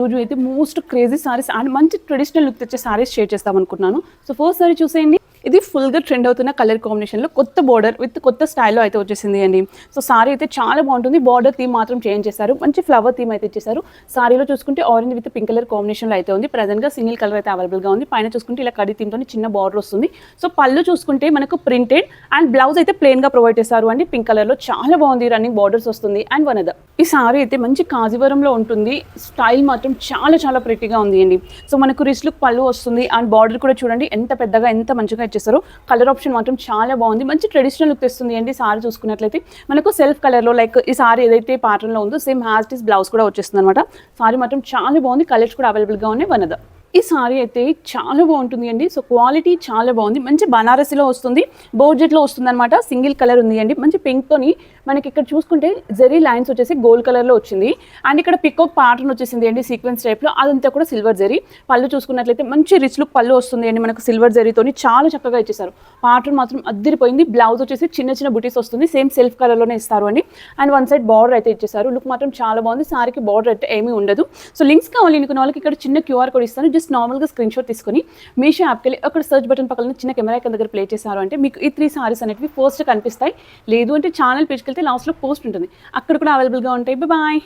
రోజు అయితే most crazy saris and మంచి ట్రెడిషనల్ లుక్ తెచ్చే సారీస్ షేర్ చేస్తాం అనుకున్నాను సో ఫస్ట్ సారీ చూసేయండి. ఇది ఫుల్గా ట్రెండ్ అవుతున్న కలర్ కాంబినేషన్లో కొత్త బార్డర్ విత్ కొత్త స్టైల్లో అయితే వచ్చేసింది అండి. సో సారీ అయితే చాలా బాగుంటుంది. బార్డర్ థీమ్ మాత్రం చేంజ్ చేశారు. మంచి ఫ్లవర్ థీమ్ అయితే ఇచ్చేసారు సారీలో చూసుకుంటే ఆరెంజ్ విత్ పింక్ కలర్ కాంబినేషన్లో అయితే ఉంది. ప్రజెంట్గా సింగిల్ కలర్ అయితే అవైలబుల్గా ఉంది. పైన చూసుకుంటే ఇలా కడి థీమ్తో చిన్న బార్డర్ వస్తుంది. సో పళ్ళు చూసుకుంటే మనకు ప్రింటెడ్ అండ్ బ్లౌజ్ అయితే ప్లెయిన్గా ప్రొవైడ్ చేశారు అండి. పింక్ కలర్లో చాలా బాగుంది. రన్నింగ్ బార్డర్స్ వస్తుంది. అండ్ వన్ అదర్ ఈ సారీ అయితే మంచి కాజీవరంలో ఉంటుంది. స్టైల్ మాత్రం చాలా చాలా ప్రెట్టిగా ఉంది అండి సో మనకు రిస్లుక్ పళ్ళు వస్తుంది. అండ్ బార్డర్ కూడా చూడండి ఎంత పెద్దగా ఎంత మంచిగా ఇచ్చేసారో. కలర్ ఆప్షన్ మాత్రం చాలా బాగుంది. మంచి ట్రెడిషనల్ లుక్ తెస్తుంది అండి సారీ చూసుకున్నట్లయితే. మనకు సెల్ఫ్ కలర్లో లైక్ ఈ సారీ ఏదైతే ప్యాటర్న్లో ఉందో సేమ్ హ్యాస్ ఇస్ బ్లౌజ్ కూడా వచ్చేస్తుంది అనమాట సారీ మాత్రం చాలా బాగుంది. కలర్స్ కూడా అవైలబుల్గా ఉన్నాయి. వన్ అదర్ ఈ సారీ అయితే చాలా బాగుంటుంది అండి. సో క్వాలిటీ చాలా బాగుంది. మంచి బనారసిలో వస్తుంది. బోర్జెట్లో వస్తుంది అనమాట సింగిల్ కలర్ ఉంది అండి. మంచి పింక్తోని మనకి ఇక్కడ చూసుకుంటే జెరీ లైన్స్ వచ్చేసి గోల్డ్ కలర్లో వచ్చింది. అండ్ ఇక్కడ పికోక్ ప్యాటర్న్ వచ్చేసింది అండి సీక్వెన్స్ టైప్లో అదంతా కూడా సిల్వర్ జెరీ. పళ్ళు చూసుకున్నట్లయితే మంచి రిచ్ లుక్ పళ్ళు వస్తుంది అండి మనకు సిల్వర్ జెరీతోని చాలా చక్కగా ఇచ్చేసారు ప్యాటర్న్ మాత్రం అద్దరిపోయింది. బ్లౌజ్ వచ్చేసి చిన్న చిన్న బుటీస్ వస్తుంది. సేమ్ సెల్ఫ్ కలర్లోనే ఇస్తారు అండి. అండ్ వన్ సైడ్ బార్డర్ అయితే ఇచ్చేసారు లుక్ మాత్రం చాలా బాగుంది. సారీకి బార్డర్ అయితే ఏమీ ఉండదు. సో లింక్స్ కావాలి అనుకున్న వాళ్ళకి ఇక్కడ చిన్న క్యూఆర్ కోడ్ ఇస్తాను. జస్ట్ నార్మల్గా స్క్రీన్ షాట్ తీసుకొని మీషో యాప్కి వెళ్ళి అక్కడ సర్చ్ బటన్ పక్కన చిన్న కెమెరా దగ్గర ప్లే చేశారు అంటే మీకు ఈ త్రీ సారీస్ అనేవి ఫస్ట్ కనిపిస్తాయి. లేదు అంటే ఛానల్ పేజ్కి వెళ్తే లాస్ట్లో పోస్ట్ ఉంటుంది. అక్కడ కూడా అవైలబుల్గా ఉంటాయి. బాయ్